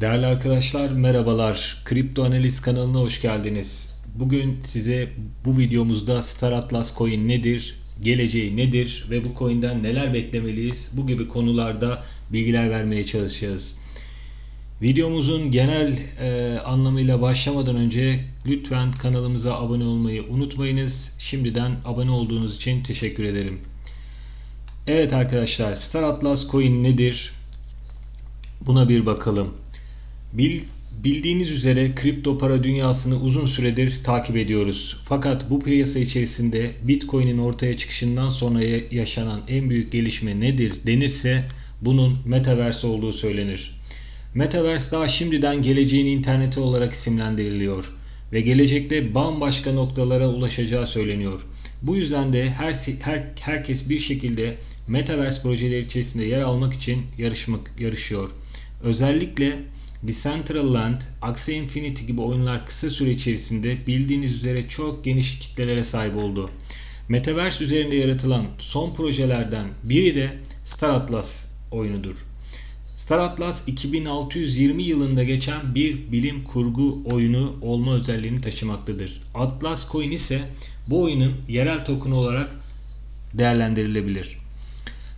Değerli arkadaşlar merhabalar. Kripto Analiz kanalına hoş geldiniz. Bugün size bu videomuzda Star Atlas Coin nedir, geleceği nedir ve bu coin'den neler beklemeliyiz bu gibi konularda bilgiler vermeye çalışacağız. Videomuzun genel e, anlamıyla başlamadan önce lütfen kanalımıza abone olmayı unutmayınız. Şimdiden abone olduğunuz için teşekkür ederim. Evet arkadaşlar Star Atlas Coin nedir? Buna bir bakalım. Bil, bildiğiniz üzere kripto para dünyasını uzun süredir takip ediyoruz. Fakat bu piyasa içerisinde Bitcoin'in ortaya çıkışından sonra ya- yaşanan en büyük gelişme nedir denirse bunun Metaverse olduğu söylenir. Metaverse daha şimdiden geleceğin interneti olarak isimlendiriliyor ve gelecekte bambaşka noktalara ulaşacağı söyleniyor. Bu yüzden de her, her herkes bir şekilde Metaverse projeleri içerisinde yer almak için yarışmak yarışıyor. Özellikle Decentraland, Axie Infinity gibi oyunlar kısa süre içerisinde bildiğiniz üzere çok geniş kitlelere sahip oldu. Metaverse üzerinde yaratılan son projelerden biri de Star Atlas oyunudur. Star Atlas 2620 yılında geçen bir bilim kurgu oyunu olma özelliğini taşımaktadır. Atlas Coin ise bu oyunun yerel token olarak değerlendirilebilir.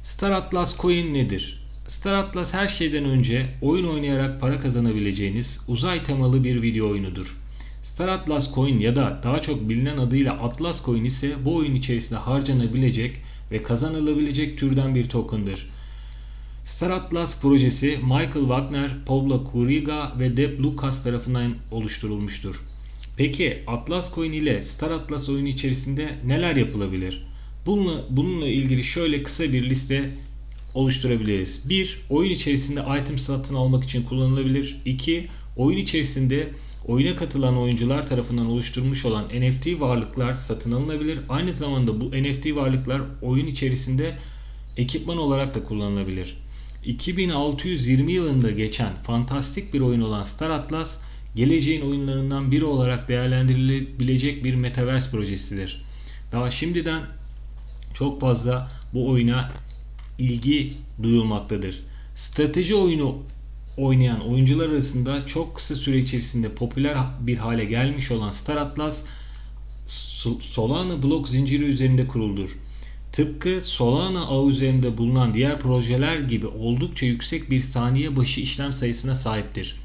Star Atlas Coin nedir? Star Atlas her şeyden önce oyun oynayarak para kazanabileceğiniz uzay temalı bir video oyunudur. Star Atlas Coin ya da daha çok bilinen adıyla Atlas Coin ise bu oyun içerisinde harcanabilecek ve kazanılabilecek türden bir token'dır. Star Atlas projesi Michael Wagner, Pablo Kuriga ve Deb Lucas tarafından oluşturulmuştur. Peki Atlas Coin ile Star Atlas oyunu içerisinde neler yapılabilir? Bununla, bununla ilgili şöyle kısa bir liste oluşturabiliriz. 1. Oyun içerisinde item satın almak için kullanılabilir. 2. Oyun içerisinde oyuna katılan oyuncular tarafından oluşturmuş olan NFT varlıklar satın alınabilir. Aynı zamanda bu NFT varlıklar oyun içerisinde ekipman olarak da kullanılabilir. 2620 yılında geçen fantastik bir oyun olan Star Atlas, geleceğin oyunlarından biri olarak değerlendirilebilecek bir metaverse projesidir. Daha şimdiden çok fazla bu oyuna ilgi duyulmaktadır. Strateji oyunu oynayan oyuncular arasında çok kısa süre içerisinde popüler bir hale gelmiş olan Star Atlas Sol- Solana blok zinciri üzerinde kuruldur. Tıpkı Solana ağı üzerinde bulunan diğer projeler gibi oldukça yüksek bir saniye başı işlem sayısına sahiptir.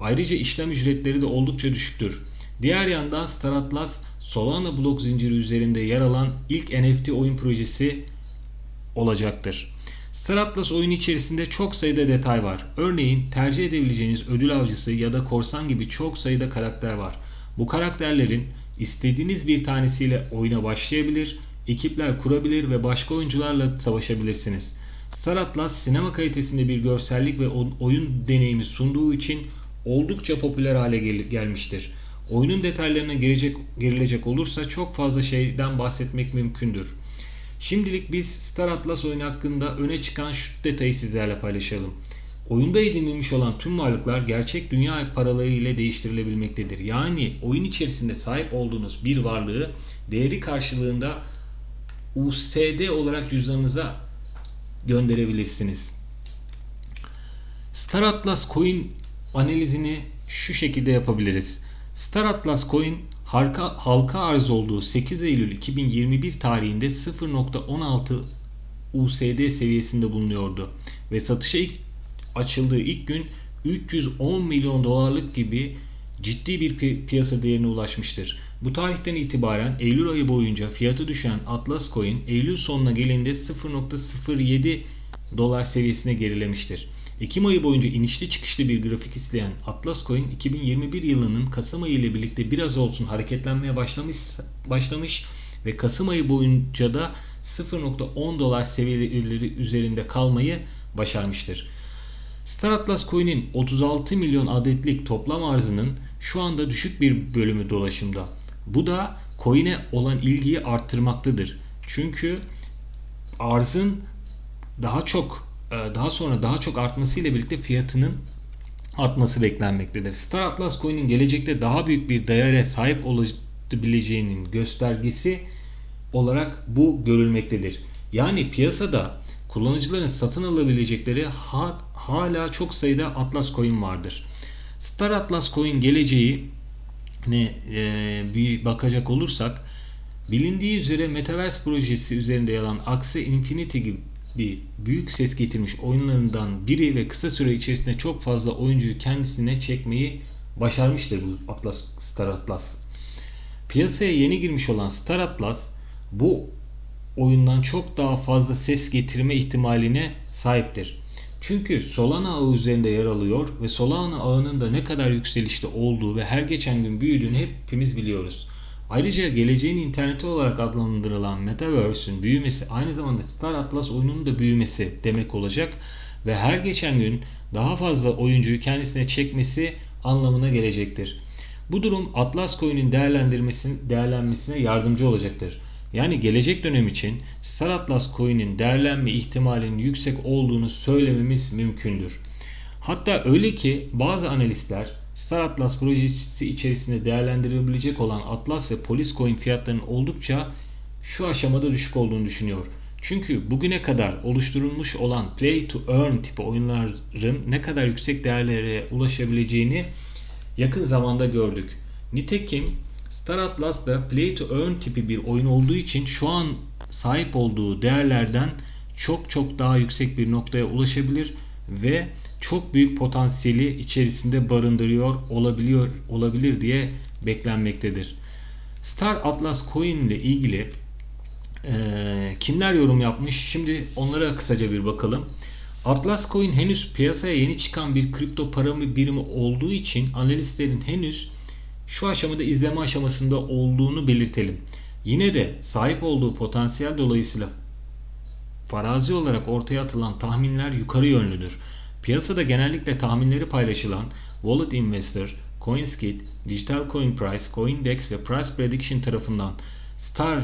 Ayrıca işlem ücretleri de oldukça düşüktür. Diğer yandan Star Atlas Solana blok zinciri üzerinde yer alan ilk NFT oyun projesi olacaktır. Star Atlas oyunu içerisinde çok sayıda detay var. Örneğin tercih edebileceğiniz ödül avcısı ya da korsan gibi çok sayıda karakter var. Bu karakterlerin istediğiniz bir tanesiyle oyuna başlayabilir, ekipler kurabilir ve başka oyuncularla savaşabilirsiniz. Star Atlas sinema kalitesinde bir görsellik ve oyun deneyimi sunduğu için oldukça popüler hale gel- gelmiştir. Oyunun detaylarına girecek, girilecek olursa çok fazla şeyden bahsetmek mümkündür. Şimdilik biz Star Atlas oyunu hakkında öne çıkan şu detayı sizlerle paylaşalım. Oyunda edinilmiş olan tüm varlıklar gerçek dünya paraları ile değiştirilebilmektedir. Yani oyun içerisinde sahip olduğunuz bir varlığı değeri karşılığında USD olarak cüzdanınıza gönderebilirsiniz. Star Atlas Coin analizini şu şekilde yapabiliriz. Star Atlas Coin halka, halka arz olduğu 8 Eylül 2021 tarihinde 0.16 USD seviyesinde bulunuyordu ve satışa ilk açıldığı ilk gün 310 milyon dolarlık gibi ciddi bir pi- piyasa değerine ulaşmıştır. Bu tarihten itibaren Eylül ayı boyunca fiyatı düşen Atlas Coin Eylül sonuna gelince 0.07 dolar seviyesine gerilemiştir. Ekim ayı boyunca inişli çıkışlı bir grafik izleyen Atlas Coin 2021 yılının Kasım ayı ile birlikte biraz olsun hareketlenmeye başlamış başlamış ve Kasım ayı boyunca da 0.10 dolar seviyeleri üzerinde kalmayı başarmıştır. Star Atlas Coin'in 36 milyon adetlik toplam arzının şu anda düşük bir bölümü dolaşımda. Bu da coin'e olan ilgiyi arttırmaktadır. Çünkü arzın daha çok daha sonra daha çok artmasıyla birlikte fiyatının artması beklenmektedir. Star Atlas Coin'in gelecekte daha büyük bir değere sahip olabileceğinin göstergesi olarak bu görülmektedir. Yani piyasada kullanıcıların satın alabilecekleri ha- hala çok sayıda Atlas Coin vardır. Star Atlas Coin geleceği ne e, bir bakacak olursak bilindiği üzere Metaverse projesi üzerinde yalan Axie Infinity gibi büyük ses getirmiş oyunlarından biri ve kısa süre içerisinde çok fazla oyuncuyu kendisine çekmeyi başarmıştır bu Atlas Star Atlas. Piyasaya yeni girmiş olan Star Atlas bu oyundan çok daha fazla ses getirme ihtimaline sahiptir. Çünkü Solana ağı üzerinde yer alıyor ve Solana ağının da ne kadar yükselişte olduğu ve her geçen gün büyüdüğünü hepimiz biliyoruz. Ayrıca geleceğin interneti olarak adlandırılan Metaverse'ün büyümesi aynı zamanda Star Atlas oyununun da büyümesi demek olacak ve her geçen gün daha fazla oyuncuyu kendisine çekmesi anlamına gelecektir. Bu durum Atlas Coin'in değerlenmesine yardımcı olacaktır. Yani gelecek dönem için Star Atlas Coin'in değerlenme ihtimalinin yüksek olduğunu söylememiz mümkündür. Hatta öyle ki bazı analistler Star Atlas projesi içerisinde değerlendirilebilecek olan Atlas ve Polis Coin fiyatlarının oldukça şu aşamada düşük olduğunu düşünüyor. Çünkü bugüne kadar oluşturulmuş olan Play to Earn tipi oyunların ne kadar yüksek değerlere ulaşabileceğini yakın zamanda gördük. Nitekim Star Atlas da Play to Earn tipi bir oyun olduğu için şu an sahip olduğu değerlerden çok çok daha yüksek bir noktaya ulaşabilir ve çok büyük potansiyeli içerisinde barındırıyor olabiliyor olabilir diye beklenmektedir. Star Atlas Coin ile ilgili e, kimler yorum yapmış? Şimdi onlara kısaca bir bakalım. Atlas Coin henüz piyasaya yeni çıkan bir kripto para birimi olduğu için analistlerin henüz şu aşamada izleme aşamasında olduğunu belirtelim. Yine de sahip olduğu potansiyel dolayısıyla farazi olarak ortaya atılan tahminler yukarı yönlüdür. Piyasada genellikle tahminleri paylaşılan Wallet Investor, CoinSkid, Digital Coin Price, CoinDex ve Price Prediction tarafından Star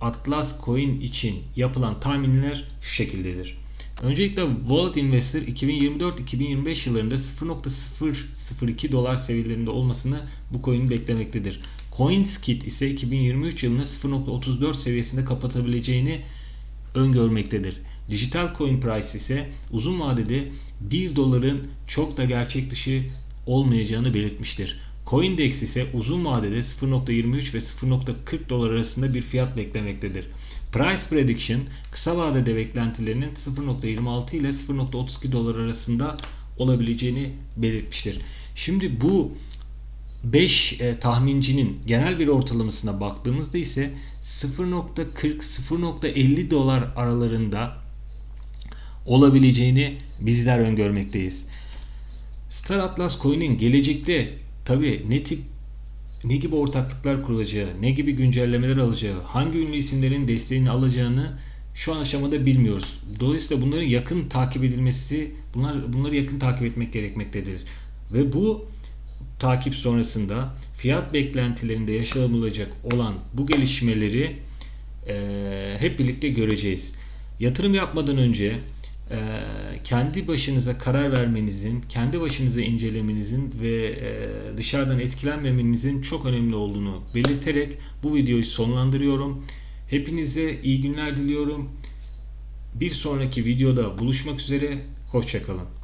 Atlas Coin için yapılan tahminler şu şekildedir. Öncelikle Wallet Investor 2024-2025 yıllarında 0.002 dolar seviyelerinde olmasını bu coin'i beklemektedir. CoinSkid ise 2023 yılında 0.34 seviyesinde kapatabileceğini öngörmektedir. Dijital Coin Price ise uzun vadede 1 doların çok da gerçek dışı olmayacağını belirtmiştir. Coindex ise uzun vadede 0.23 ve 0.40 dolar arasında bir fiyat beklemektedir. Price Prediction kısa vadede beklentilerinin 0.26 ile 0.32 dolar arasında olabileceğini belirtmiştir. Şimdi bu 5 e, tahmincinin genel bir ortalamasına baktığımızda ise 0.40-0.50 dolar aralarında olabileceğini bizler öngörmekteyiz. Star Atlas Coin'in gelecekte tabi ne tip ne gibi ortaklıklar kurulacağı, ne gibi güncellemeler alacağı, hangi ünlü isimlerin desteğini alacağını şu an aşamada bilmiyoruz. Dolayısıyla bunların yakın takip edilmesi, bunlar bunları yakın takip etmek gerekmektedir. Ve bu takip sonrasında fiyat beklentilerinde yaşanılacak olan bu gelişmeleri e, hep birlikte göreceğiz. Yatırım yapmadan önce e, kendi başınıza karar vermenizin, kendi başınıza incelemenizin ve e, dışarıdan etkilenmemenizin çok önemli olduğunu belirterek bu videoyu sonlandırıyorum. Hepinize iyi günler diliyorum. Bir sonraki videoda buluşmak üzere. Hoşçakalın.